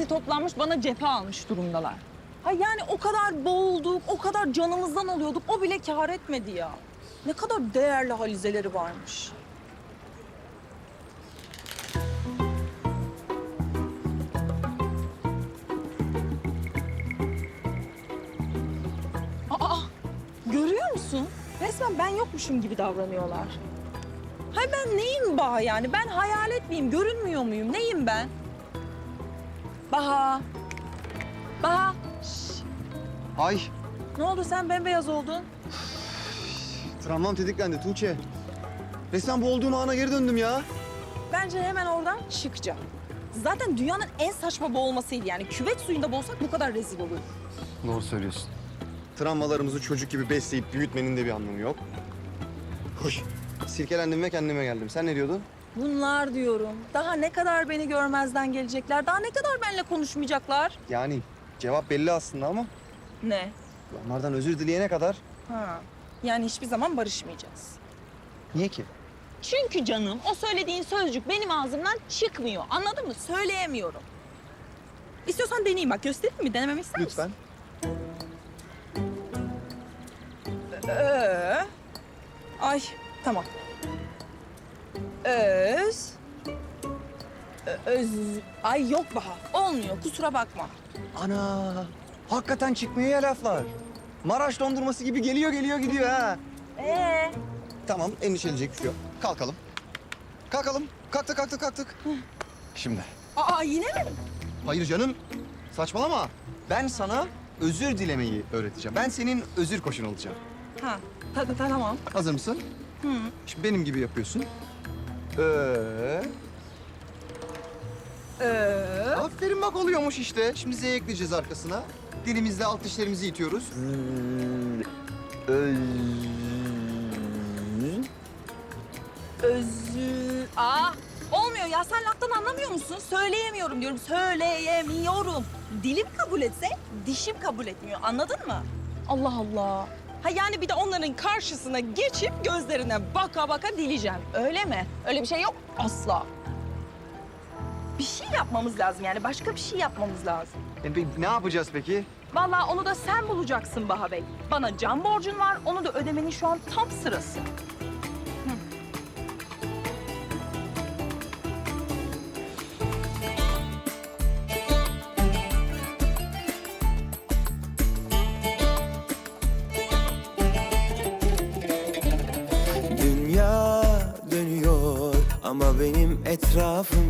hepsi toplanmış bana cephe almış durumdalar. Ha yani o kadar boğulduk, o kadar canımızdan oluyorduk. O bile kâr etmedi ya. Ne kadar değerli halizeleri varmış. Aa, görüyor musun? Resmen ben yokmuşum gibi davranıyorlar. Hay ben neyim Baha yani? Ben hayalet miyim? Görünmüyor muyum? Neyim ben? Baha. Baha. Şş, Ay ne oldu sen bembeyaz oldun? travmam tetiklendi Tuğçe. Resmen bu olduğum ana geri döndüm ya. Bence hemen oradan çıkacağım. Zaten dünyanın en saçma boğulmasıydı yani. Küvet suyunda boğulsak bu kadar rezil olur. Doğru söylüyorsun. Travmalarımızı çocuk gibi besleyip büyütmenin de bir anlamı yok. Hoş. Silkelendim ve kendime geldim. Sen ne diyordun? Bunlar diyorum. Daha ne kadar beni görmezden gelecekler? Daha ne kadar benimle konuşmayacaklar? Yani cevap belli aslında ama Ne? onlardan özür dileyene kadar Ha. Yani hiçbir zaman barışmayacağız. niye ki? Çünkü canım o söylediğin sözcük benim ağzımdan çıkmıyor. Anladın mı? Söyleyemiyorum. İstiyorsan deneyeyim bak göstereyim mi? Denememi ister misin? Lütfen. Ö. Ay tamam. Öz. Öz. Ay yok Baha. Olmuyor kusura bakma. Ana hakikaten çıkmıyor ya laflar. Maraş dondurması gibi geliyor geliyor gidiyor ha. Ee? Tamam endişelenecek bir şey yok. Kalkalım. Kalkalım. Kalktık kalktık kalktık. Şimdi. Aa yine mi? Hayır canım. Saçmalama. Ben sana özür dilemeyi öğreteceğim. Ben senin özür koşun olacağım. Ha ta- ta- tamam. Hazır mısın? Hı. Şimdi benim gibi yapıyorsun. Ee, Ö. aferin bak oluyormuş işte. Şimdi Z ekleyeceğiz arkasına. Dilimizle alt dişlerimizi itiyoruz. Özür. Aa olmuyor ya sen laftan anlamıyor musun? Söyleyemiyorum diyorum. Söyleyemiyorum. Dilim kabul etse dişim kabul etmiyor. Anladın mı? Allah Allah. Ha yani bir de onların karşısına geçip gözlerine baka baka dileyeceğim. Öyle mi? Öyle bir şey yok asla. Bir şey yapmamız lazım yani. Başka bir şey yapmamız lazım. E, ne yapacağız peki? Vallahi onu da sen bulacaksın Baha Bey. Bana can borcun var. Onu da ödemenin şu an tam sırası. Ama benim etrafım